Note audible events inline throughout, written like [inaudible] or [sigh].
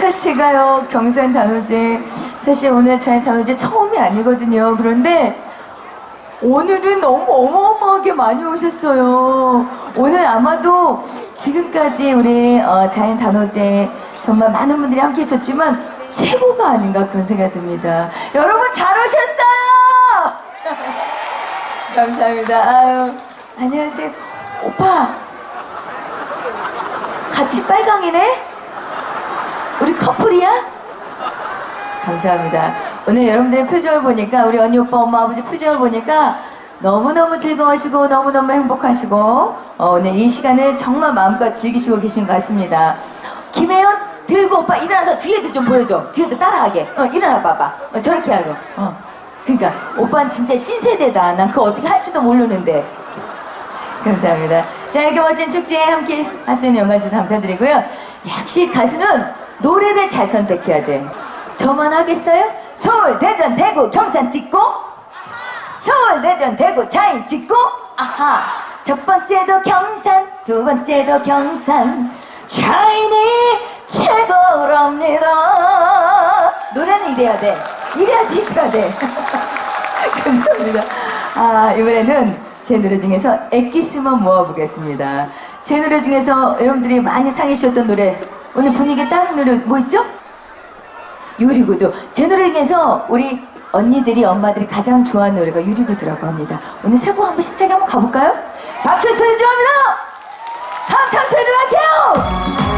사실가요 경산 단오제 사실 오늘 자연 단오제 처음이 아니거든요. 그런데 오늘은 너무 어마어마하게 많이 오셨어요. 오늘 아마도 지금까지 우리 어, 자연 단오제 정말 많은 분들이 함께 해주셨지만 최고가 아닌가 그런 생각이 듭니다. 여러분 잘 오셨어요! [laughs] 감사합니다. 아유, 안녕하세요. 오빠! 같이 빨강이네? 커플이야? 감사합니다. 오늘 여러분들의 표정을 보니까 우리 언니 오빠 엄마 아버지 표정을 보니까 너무너무 즐거워하시고 너무너무 행복하시고 어, 오늘 이 시간을 정말 마음껏 즐기시고 계신 것 같습니다. 김혜연 들고 오빠 일어나서 뒤에도 좀 보여줘. 뒤에도 따라하게. 어, 일어나 봐봐. 어, 저렇게 하고. 어. 그러니까 오빠는 진짜 신세대다. 난 그거 어떻게 할지도 모르는데. 감사합니다. 자, 이렇게 멋진 축제에 함께 할 수 있는 영광 주셔서 감사드리고요. 역시 가수는 노래를 잘 선택해야 돼. 저만 하겠어요? 서울, 대전, 대구, 경산 찍고 서울, 대전, 대구, 자인 찍고 아하 첫 번째도 경산, 두 번째도 경산 자인이 최고랍니다 노래는 이래야 돼 이래야지 이래야 돼 [laughs] 감사합니다. 아, 이번에는 제 노래 중에서 엑기스만 모아보겠습니다. 제 노래 중에서 여러분들이 많이 상해 주셨던 노래, 오늘 분위기 딱 노래 뭐 있죠? 유리구두. 제 노래 중에서 우리 언니들이, 엄마들이 가장 좋아하는 노래가 유리구두라고 합니다. 오늘 세곡 한번 신청해 한번 가볼까요? 박수 소리 좋아합니다! 함창 소리를 할게요!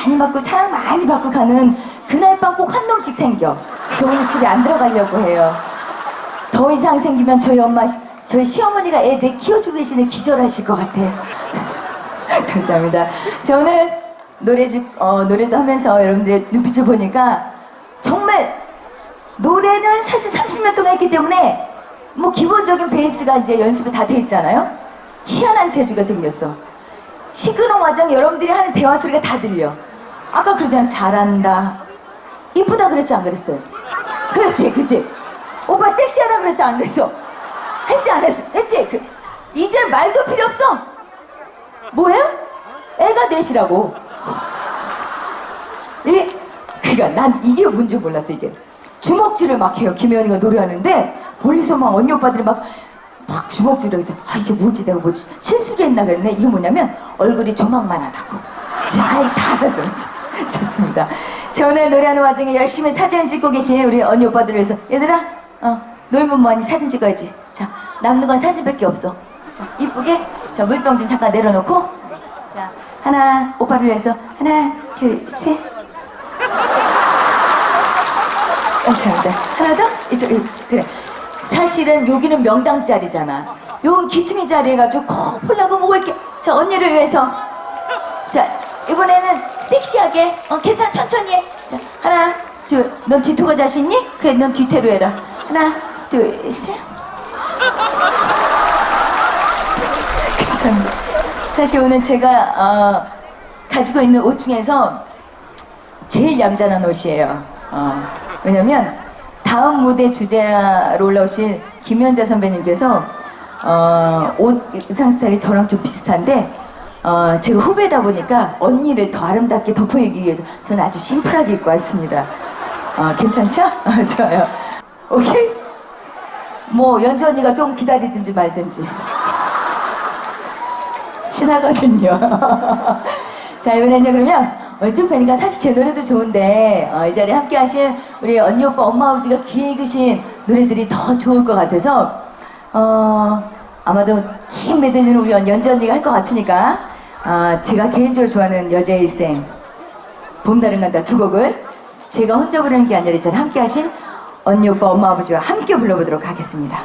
많이 받고 사랑 많이 받고 가는 그날 밤 꼭 한 놈씩 생겨 오늘 집에 안 들어가려고 해요 더 이상 생기면 저희 엄마 저희 시어머니가 애들 키워주고 계시는 기절하실 것 같아요 [laughs] 감사합니다. 저 오늘 노래집 어, 노래도 하면서 여러분들의 눈빛을 보니까 정말 노래는 사실 30년 동안 했기 때문에 뭐 기본적인 베이스가 이제 연습이 다 돼 있잖아요. 희한한 재주가 생겼어. 시끄러운 와정 여러분들이 하는 대화 소리가 다 들려. 아까 그러잖아 잘한다. 이쁘다 그랬어 안 그랬어요? 그렇지 그치? 오빠 섹시하다 그랬어 안 그랬어? 했지 안 했어? 했지? 그, 이제 말도 필요 없어. 뭐예요? 애가 넷이라고. 이, 그니까 난 이게 뭔지 몰랐어, 이게. 주먹질을 막 해요. 김혜연이가 노래하는데, 멀리서 막 언니 오빠들이 막, 막 주먹질을 해서, 아, 이게 뭐지? 내가 뭐지? 실수를 했나 그랬네? 이게 뭐냐면, 얼굴이 조망만 하다고. 잘다 알아들었지. 좋습니다. 저 오늘 노래하는 와중에 열심히 사진 찍고 계신 우리 언니 오빠들을 위해서, 얘들아, 어, 놀면 뭐하니? 사진 찍어야지. 자, 남는 건 사진밖에 없어. 자, 이쁘게. 자, 물병 좀 잠깐 내려놓고. 자, 하나, 오빠를 위해서. 하나, 둘, 셋. 감사합니다. 하나 더? 이쪽, 이 그래. 사실은 여기는 명당 자리잖아. 여기 기퉁이 자리 해가지고 콜라고 먹을게. 자, 언니를 위해서. 자, 이번에는 섹시하게. 어, 괜찮아. 천천히 해. 자, 하나, 둘. 넌 뒤통가 자신 있니? 그래, 넌 뒤태로 해라. 하나, 둘, 셋. 감사합니다. 사실 오늘 제가 어, 가지고 있는 옷 중에서 제일 얌전한 옷이에요. 어, 왜냐면 다음 무대 주제로 올라오실 김연자 선배님께서 어, 옷 의상 스타일이 저랑 좀 비슷한데 어, 제가 후배다 보니까 언니를 더 아름답게 돋보이기 위해서 저는 아주 심플하게 입고 왔습니다. 어, 괜찮죠? 어, 좋아요. 오케이? 뭐 연주 언니가 좀 기다리든지 말든지. 친하거든요. [laughs] 자, 이번에는요, 그러면 오늘 쭉 뵈니까 사실 제 노래도 좋은데, 어, 이 자리에 함께 하신 우리 언니, 오빠, 엄마, 아버지가 귀에 익으신 노래들이 더 좋을 것 같아서, 어, 아마도 긴 메들리는 우리 언- 연주 언니가 할 것 같으니까, 어, 제가 개인적으로 좋아하는 여자의 일생, 봄다른 간다 두 곡을 제가 혼자 부르는 게 아니라 이 자리에 함께 하신 언니, 오빠, 엄마, 아버지와 함께 불러보도록 하겠습니다.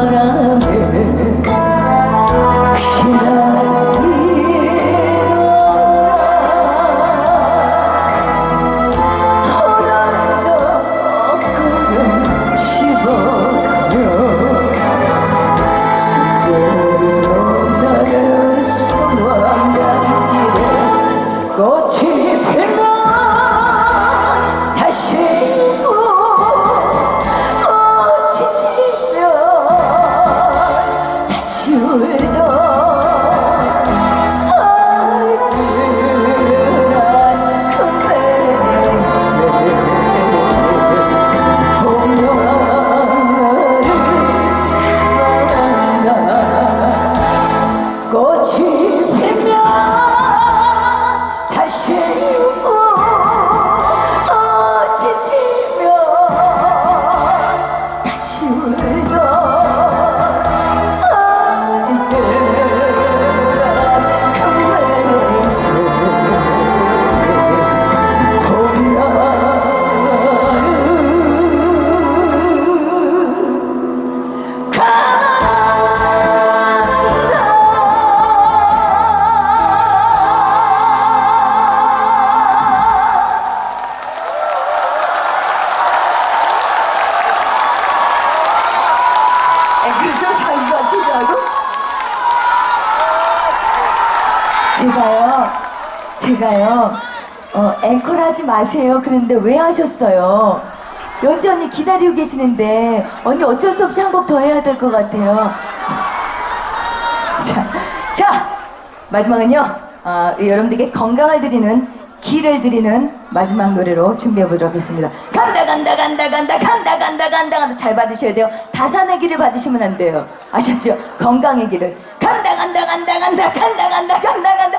I'm not of 제가요 어, 앵콜 하지 마세요 그런데 왜 하셨어요 연지 언니 기다리고 계시는데 언니 어쩔 수 없이 한 곡 더 해야 될 것 같아요 자, 자 마지막은요 어, 여러분들께 건강을 드리는 기를 드리는 마지막 노래로 준비해 보도록 하겠습니다 간다 간다 간다 간다 간다 간다 간다 간다 잘 받으셔야 돼요 다산의 기를 받으시면 안 돼요 아셨죠 건강의 기를 간다 간다 간다 간다 간다 간다 간다 간다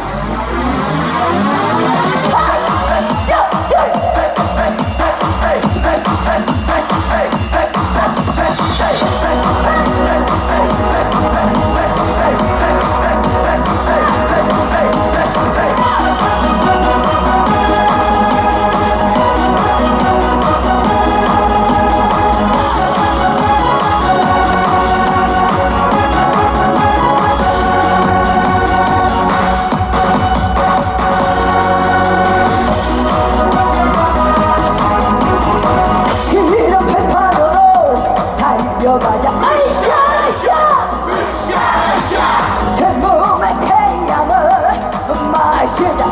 으쌰으쌰 제 몸의 태양을 마시자